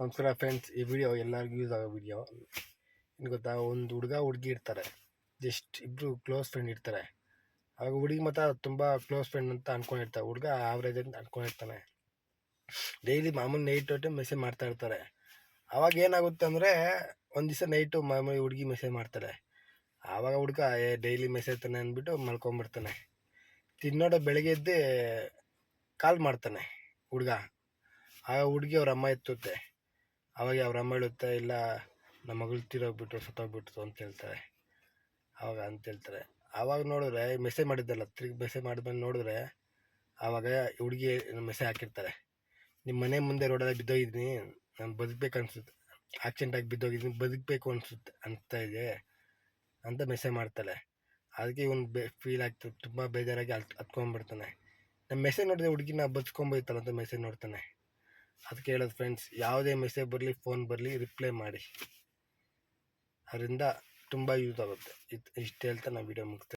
ನಮಸ್ಕಾರ ಫ್ರೆಂಡ್ಸ್ ಈ ವಿಡಿಯೋ ಎಲ್ಲರಿಗೂ ಯೂಸ್ ಆಗೋ ವಿಡಿಯೋ ಏನು ಗೊತ್ತಾ? ಒಂದು ಹುಡುಗ ಹುಡುಗಿ ಇರ್ತಾರೆ. ಜಸ್ಟ್ ಇಬ್ಬರು ಕ್ಲೋಸ್ ಫ್ರೆಂಡ್ ಇರ್ತಾರೆ. ಆಗ ಹುಡುಗಿ ಮಾತ್ರ ತುಂಬ ಕ್ಲೋಸ್ ಫ್ರೆಂಡ್ ಅಂತ ಅನ್ಕೊಂಡಿರ್ತಾರೆ. ಹುಡುಗ ಆವ್ರೇಜ್ ಅಂತ ಅನ್ಕೊಂಡಿರ್ತಾನೆ. ಡೈಲಿ ಮಾಮೂಲಿ ನೈಟ್ ಒಟ್ಟು ಮೆಸೇಜ್ ಮಾಡ್ತಾ ಇರ್ತಾರೆ. ಆವಾಗ ಏನಾಗುತ್ತೆ ಅಂದರೆ, ಒಂದು ದಿವಸ ನೈಟು ಮಾಮೂಲಿ ಹುಡುಗಿ ಮೆಸೇಜ್ ಮಾಡ್ತಾರೆ ಆವಾಗ ಹುಡುಗ, ಏ ಡೈಲಿ ಮೆಸೇಜ್ ತಾನೆ ಅಂದ್ಬಿಟ್ಟು ಮಲ್ಕೊಂಬಿಡ್ತಾನೆ ತಿನ್ನೋಡ ಬೆಳಗ್ಗೆ ಎದ್ದು ಕಾಲ್ ಮಾಡ್ತಾನೆ ಹುಡುಗ. ಆಗ ಹುಡುಗಿ ಅವ್ರ ಅಮ್ಮ ಎತ್ತುತ್ತೆ. ಅವಾಗ ಅವ್ರ ಅಮ್ಮ ಹೇಳುತ್ತೆ, ಇಲ್ಲ ನಮ್ಮ ಮಗಳು ತೀರೋಗ್ಬಿಟ್ರು ಸತ್ತೋಗ್ಬಿಟ್ರು ಅಂತ ಹೇಳ್ತಾರೆ. ಆವಾಗ ಅಂತ ಹೇಳ್ತಾರೆ. ಆವಾಗ ನೋಡಿದ್ರೆ ಮೆಸೇಜ್ ಮಾಡಿದ್ದಲ್ಲ, ತಿರುಗಿ ಮೆಸೇಜ್ ಮಾಡಿದ್ಮೇಲೆ ನೋಡಿದ್ರೆ ಆವಾಗ ಹುಡುಗಿ ಮೆಸೇಜ್ ಹಾಕಿರ್ತಾರೆ. ನಿಮ್ಮ ಮನೆ ಮುಂದೆ ರೋಡಲ್ಲಿ ಬಿದ್ದೋಗಿದ್ದೀನಿ ನಾನು ಬದುಕಬೇಕು ಅನಿಸುತ್ತೆ ಆಕ್ಸಿಡೆಂಟಾಗಿ ಬಿದ್ದೋಗಿದ್ದೀನಿ ಬದುಕಬೇಕು ಅನಿಸುತ್ತೆ, ಅಂತ ಇದೆ ಅಂತ ಮೆಸೇಜ್ ಮಾಡ್ತಾಳೆ. ಅದಕ್ಕೆ ಇವನು ಬೆ ಫೀಲ್ ಆಗ್ತದೆ ತುಂಬ ಬೇಜಾರಾಗಿ ಅತ್ ಹತ್ಕೊಂಡ್ಬಿಡ್ತಾನೆ ನಮ್ಮ ಮೆಸೇಜ್ ನೋಡಿದ್ರೆ ಹುಡುಗಿನ ಬದುಕೊಂಬೋಯ್ತಲ್ಲ ಅಂತ ಮೆಸೇಜ್ ನೋಡ್ತಾನೆ. ಅದಕ್ಕೆ ಹೇಳೋದು ಫ್ರೆಂಡ್ಸ್ ಯಾವುದೇ ಮೆಸೇಜ್ ಬರಲಿ ಫೋನ್ ಬರಲಿ ರಿಪ್ಲೈ ಮಾಡಿ. ಅದರಿಂದ ತುಂಬ ಯೂಸ್ ಆಗುತ್ತೆ. ಇದು ಇಷ್ಟು ಹೇಳ್ತಾ ನಾವು ವಿಡಿಯೋ ಮುಗಿಸ್ತೇವೆ